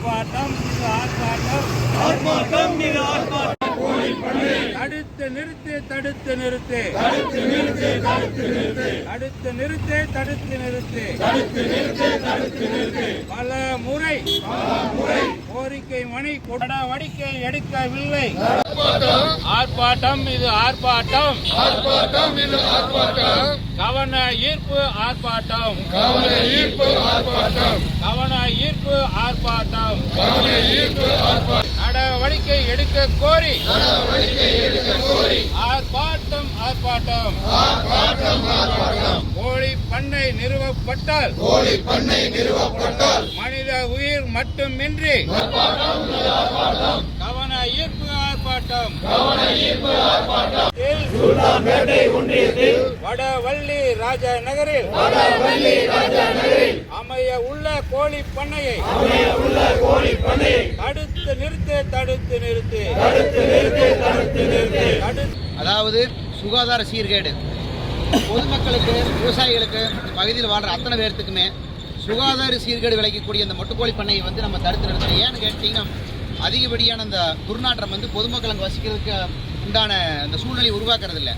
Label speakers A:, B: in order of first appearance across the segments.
A: ஆர்ப்பாட்டம் இது ஆர்ப்பாட்டம்.
B: ஆர்ப்பாட்டம் இது ஆர்ப்பாட்டம்.
A: தடுத்து நிறுத்து தடுத்து நிறுத்து. தடுத்து நிறுத்து தடுத்து நிறுத்து. பல முறை கோரிக்கை மணி நடவடிக்கை எடுக்கவில்லை. ஆர்ப்பாட்டம் இது ஆர்ப்பாட்டம்.
C: ஆர்ப்பாட்டம் இது ஆர்ப்பாட்டம்.
A: கவன ஈர்ப்பு ஆர்ப்பாட்டம்.
C: கவன ஈர்ப்பு ஆர்ப்பாட்டம்.
A: கவன ஈர்ப்பு ஆர்ப்பாட்டம். நடவடிக்கை எடுக்க கோரி. ஆர்ப்பாட்டம் ஆர்ப்பாட்டம்.
C: ஆர்ப்பாட்டம் ஆர்ப்பாட்டம்
A: கோழி பண்ணை நிறுவப்பட்டால்.
C: கோழி பண்ணை நிறுவப்பட்டால்
A: மனித உயிர் மட்டுமின்றி. கவன ஈர்ப்பு ஆர்ப்பாட்டம்
C: கவன ஈர்ப்பு ஆர்ப்பாட்டம்.
B: சுல்தான்பேட்டை ஒன்றியத்தில்
A: வடவள்ளி ராஜா நகரில்
C: வடவள்ளி ராஜா நகரில்
A: அமைய உள்ள கோழி பண்ணையை
B: உள்ள கோழி பண்ணையை
A: தடுத்து நிறுத்து தடுத்து நிறுத்து.
B: தடுத்து நிறுத்து தடுத்து நிறுத்து
D: அதாவது சுகாதார சீர்கேடு. பொதுமக்களுக்கு விவசாயிகளுக்கு பகுதியில் வாழ்ற அத்தனை பேர்த்துக்குமே சுகாதார சீர்கேடு விளைக்கக்கூடிய இந்த மொட்டுக்கோழி பண்ணையை வந்து நம்ம தடுத்து நிறுத்தணும். ஏன்னு கேட்டிங்கன்னா அதிகப்படியான அந்த துர்நாற்றம் வந்து பொதுமக்கள் அங்கே வசிக்கிறதுக்கு உண்டான அந்த சூழ்நிலையை உருவாக்குறது இல்லை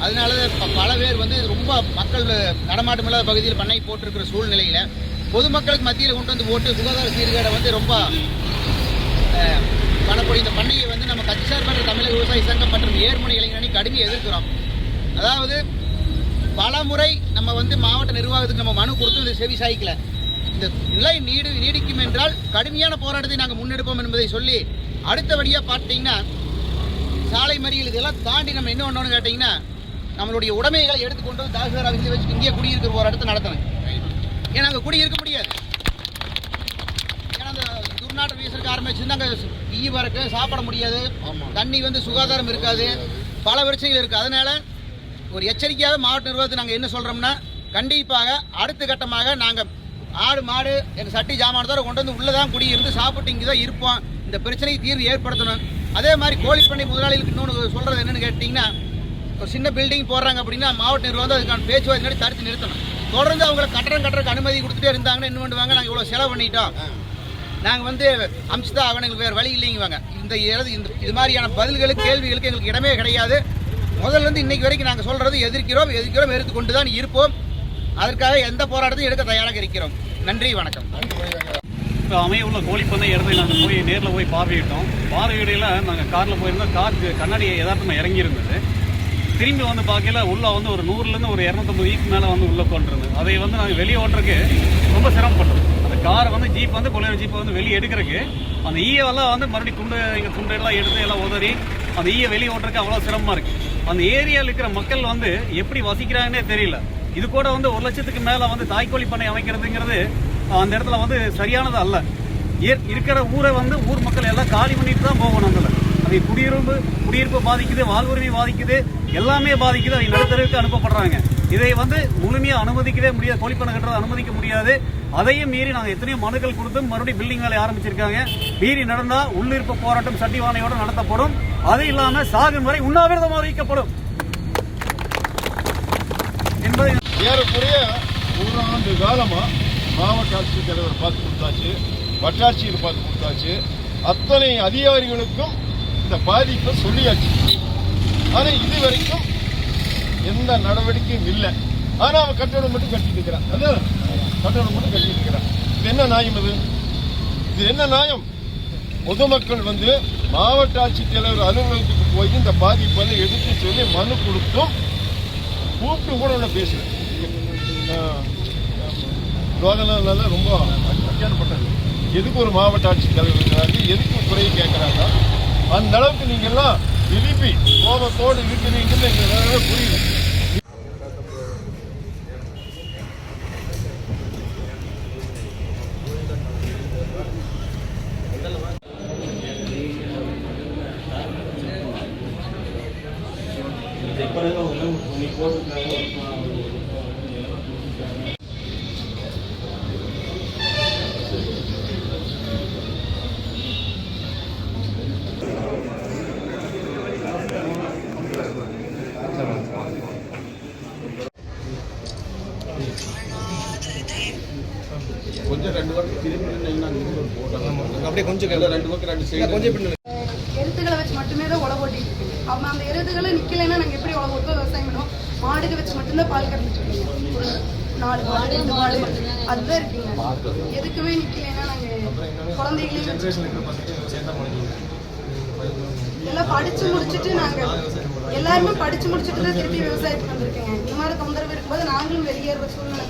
D: அதனால ப- பல பேர் வந்து ரொம்ப மக்கள் நடமாட்டம் இல்லாத பகுதியில் பண்ணை போட்டிருக்கிற சூழ்நிலையில் பொதுமக்களுக்கு மத்தியில் கொண்டு வந்து போட்டு சுகாதார சீர்கேடை வந்து ரொம்ப பண்ணக்கூடிய இந்த பண்ணையை வந்து நம்ம கட்சி சார்பற்ற தமிழக விவசாய சங்கம் மற்றும் ஏர்மணி இளைஞரணி கடுமையை எதிர்க்கிறோம். அதாவது பல முறை நம்ம வந்து மாவட்ட நிர்வாகத்துக்கு நம்ம மனு கொடுத்து இதை செவி சாய்க்கல. இந்த நிலை நீடு நீடிக்கும் என்றால் கடுமையான போராட்டத்தை நாங்கள் முன்னெடுப்போம் என்பதை சொல்லி அடுத்தபடியாக பார்த்தீங்கன்னா சாலை மறியல் இதெல்லாம் தாண்டி நம்ம என்ன பண்ணணும்னு கேட்டிங்கன்னா நம்மளுடைய உடைமைகளை எடுத்துக்கொண்டு வந்து தாசில்தார் ஆஃபீஸில் வச்சு இங்கே குடியிருக்கிற போராட்டத்தை நடத்தணும். ஏன்னா அங்கே குடியிருக்க முடியாது. ஏன்னா அந்த துர்நாற்றம் வீசறதுக்கு ஆரம்பிச்சிருந்தா அங்கே ஈ வரக்கு சாப்பிட முடியாது. தண்ணி வந்து சுகாதாரம் இருக்காது. பல பிரச்சனைகள் இருக்குது அதனால ஒரு எச்சரிக்கையாக மாவட்ட நிர்வாகத்தை நாங்கள் என்ன சொல்கிறோம்னா கண்டிப்பாக அடுத்த கட்டமாக நாங்கள் ஆடு மாடு எங்கள் சட்டி ஜாமானத்தோட கொண்டு வந்து உள்ளே தான் குடி இருந்து சாப்பிட்டு இங்கே தான் இருப்போம். இந்த பிரச்சனைக்கு தீர்வு ஏற்படுத்தணும். அதே மாதிரி கோழிப்பண்ணை முதலாளிகளுக்கு இன்னொன்று சொல்கிறது என்னென்னு கேட்டிங்கன்னா ஒரு சின்ன பில்டிங் போடுறாங்க அப்படின்னா மாவட்ட நிர்வாகம் அதுக்கான பேச்சுவார்த்தை தடுத்து நிறுத்தணும். தொடர்ந்து அவங்களை கட்டடம் கட்டுறதுக்கு அனுமதி கொடுத்துட்டே இருந்தாங்கன்னா என்ன பண்ணுவாங்க? நாங்கள் இவ்வளோ செலவு பண்ணிட்டோம். நாங்கள் வந்து ஆகணும் எங்களுக்கு வேறு வழி இல்லைங்குவாங்க இந்த இந்த இது மாதிரியான பதில்களுக்கு கேள்விகளுக்கு எங்களுக்கு இடமே கிடையாது. முதல்ல இருந்து இன்னைக்கு வரைக்கும் நாங்கள் சொல்றது எதிர்க்கிறோம் எதிர்க்கிறோம் எதிர்த்து கொண்டு தான் இருப்போம். அதற்காக எந்த போராட்டத்தையும் எடுக்க தயாராக இருக்கிறோம். நன்றி வணக்கம்.
E: இப்போ அமைய உள்ள கோழிப்பண்ணை இடத்துல நாங்கள் போய் நேரில் போய் பார்வையிட்டோம். பார்வையிடையில் நாங்கள் காரில் போயிருந்தோம். கார் கண்ணாடி யதார்த்தமாக இறங்கி இருந்தது திரும்பி வந்து பார்க்கல உள்ளே வந்து ஒரு நூறுலேருந்து ஒரு இரநூத்தம்பது ஈக்கு மேலே வந்து உள்ளே கொண்டிருந்தது அதை வந்து நாங்கள் வெளியே ஓட்டுறதுக்கு ரொம்ப சிரமப்பட்டோம். அந்த காரை வந்து ஜீப் வந்து கொள்ளையர் ஜீப்பை வந்து வெளியே எடுக்கிறதுக்கு அந்த ஈயெல்லாம் வந்து மறுபடியும் துண்டு எங்கள் துண்டு எல்லாம் எடுத்து எல்லாம் உதறி அந்த ஈயை வெளியே ஓட்டுறதுக்கு அவ்வளோ சிரமமாக இருக்குது அந்த ஏரியாவில் இருக்கிற மக்கள் வந்து எப்படி வசிக்கிறாங்கன்னே தெரியல. இது கூட வந்து ஒரு லட்சத்துக்கு மேலே வந்து தாய்க்கோழி பண்ணை அமைக்கிறதுங்கிறது அந்த இடத்துல வந்து சரியானது அல்ல. இருக்கிற ஊரை வந்து ஊர் மக்கள் எல்லாம் காலி பண்ணிட்டு தான் போகணும் அதில் அதை குடியிருப்பு குடியிருப்பு பாதிக்குது வாழ்வுரிமை பாதிக்குது எல்லாமே பாதிக்குது அதை நடுத்தருக்கு அனுப்பப்படுறாங்க. இதை வந்து முழுமையாக அனுமதிக்கவே முடியாது கோழிப்பண்ணை அனுமதிக்க முடியாது. அதையும் மீறி நாங்கள் எத்தனையோ மனுக்கள் கொடுத்தும் மறுபடியும் பில்டிங் வேலை ஆரம்பிச்சிருக்காங்க. மீறி நடந்தால் உள்ளிருப்பு போராட்டம் சட்டிவானையோடு நடத்தப்படும். அது இல்லாமல் சாகும் வரை உண்ணாவிரதம் அறிவிக்கப்படும். என்பதை
C: ஏறக்குறைய ஒரு ஆண்டு காலமாக மாவட்ட ஆட்சித்தலைவர் பார்த்து கொடுத்தாச்சு வட்டாட்சியர் பார்த்து கொடுத்தாச்சு. அத்தனை அதிகாரிகளுக்கும் இந்த பாதிப்பை சொல்லியாச்சு. ஆனால் இது வரைக்கும் எந்த நடவடிக்கையும் இல்லை. ஆனால் அவன் கட்டணம் மட்டும் கட்டிட்டு இருக்கிறான். அதான் மட்டும் கட்டிட்டு இருக்கிறான். இது என்ன நியாயம் இது இது என்ன நியாயம்? பொதுமக்கள் வந்து மாவட்ட ஆட்சித்தலைவர் அலுவலகத்துக்கு போய் இந்த பாதிப்பை எடுத்து சொல்லி மனு கொடுத்தும் கூப்பிட்டு கூட பேசுறேன் ரோதனால ரொம்ப அச்சானப்பட்டது எதுக்கு ஒரு மாவட்ட ஆட்சித்தலைவர் இருக்கிறாங்க எதுக்கு குறையை கேட்குறாங்க அந்த அளவுக்கு நீங்க எல்லாம் கோபத்தோடு இருக்கிறீங்கன்னு எங்களுக்கு புரியுது. கொஞ்சம்
D: அப்படியே கொஞ்சம் ரெண்டு பக்கம் ரெண்டு சைடு கொஞ்சம் பின்னாடி
F: எருத்துகளை வச்சு மட்டுமே தான் உழவு ஓட்டிட்டு இருக்கீங்க அவங்க அந்த எருதுகளை நிக்கலைன்னா நாங்க எப்படி உழவு ஓட்டுவோம்? விவசாயம் பண்ணுவோம். மாடுக வச்சு மட்டும்தான் பால் கறந்துட்டு இருக்கீங்க ஒரு நாலு மாடு ரெண்டு மாடு அதுதான் இருக்கீங்க. எதுக்குமே நிக்கலைன்னா நாங்க குழந்தைகளையும் எல்லாம் படிச்சு முடிச்சுட்டு நாங்க எல்லாருமே படிச்சு முடிச்சுட்டு தான் திருப்பி விவசாயத்துக்கு வந்திருக்கீங்க இந்த மாதிரி தொந்தரவு இருக்கும்போது நாங்களும் வெளியேற சூழ்நிலை